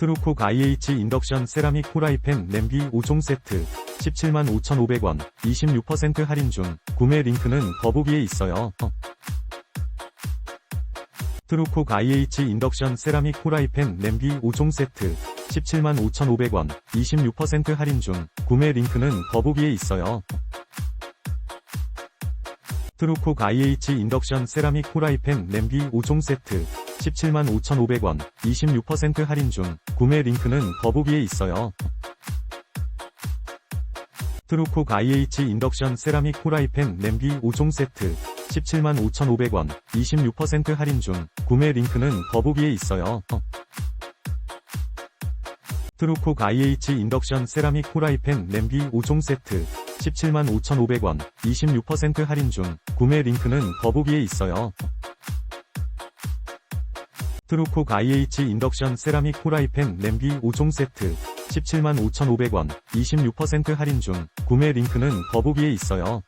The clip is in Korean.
트루콕 IH 인덕션 세라믹 후라이팬 냄비 5종 세트 17만 5,500원 26% 할인 중 구매 링크는 더보기에 있어요. 트루콕 IH 인덕션 세라믹 후라이팬 냄비 5종 세트 17만 5,500원 26% 할인 중 구매 링크는 더보기에 있어요. 트루콕 IH 인덕션 세라믹 후라이팬 냄비 5종 세트 17만 5,500원 26% 할인 중 구매 링크는 더보기에 있어요. 트루콕 IH 인덕션 세라믹 후라이팬 냄비 5종 세트 17만 5,500원 26% 할인 중 구매 링크는 더보기에 있어요. 트루콕 IH 인덕션 세라믹 후라이팬 냄비 5종 세트 17만 5,500원 26% 할인 중 구매 링크는 더보기에 있어요. 트루콕 IH 인덕션 세라믹 후라이팬 냄비 5종 세트 17만 5,500원 26% 할인 중 구매 링크는 더보기에 있어요.